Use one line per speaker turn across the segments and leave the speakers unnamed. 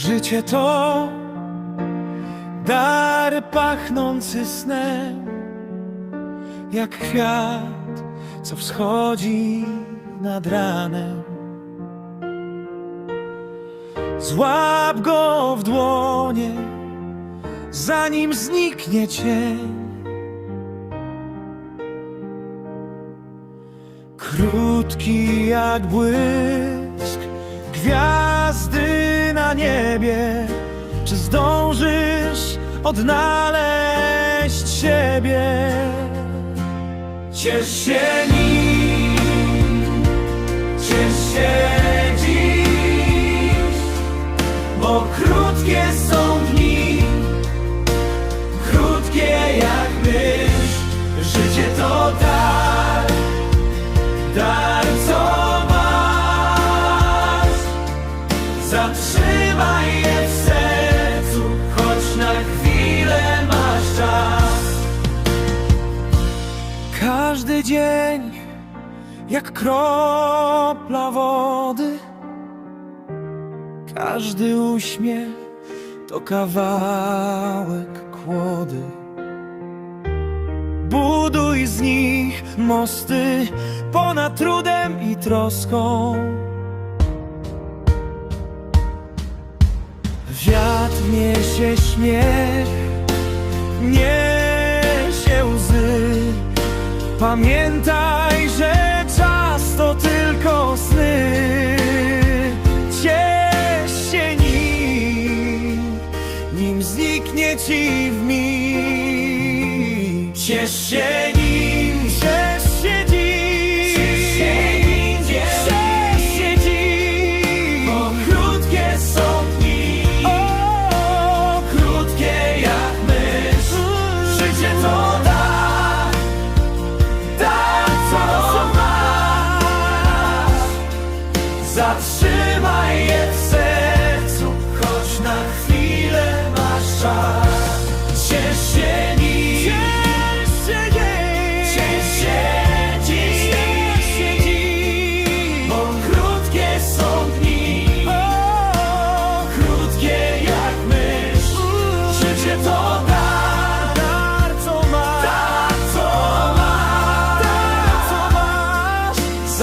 Życie to dar pachnący snem, jak kwiat, co wschodzi nad ranem. Złap go w dłonie, zanim zniknie cień. Krótki jak błysk, gwiazdy na niebie. Czy zdążysz odnaleźć siebie? Ciesz się nim, ciesz się dziś, bo krótkie są dni, krótkie jak myśl. Życie to dar, dar co masz. Zatrzymaj Każdy dzień jak kropla wody. Każdy uśmiech to kawałek kłody. Buduj z nich mosty ponad trudem i troską. Wiatr niesie śmiech, łzy. Pamiętaj, że czas to tylko sny. Ciesz się nim, nim zniknie ci w mig. Ciesz się nim,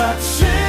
zatrzymać.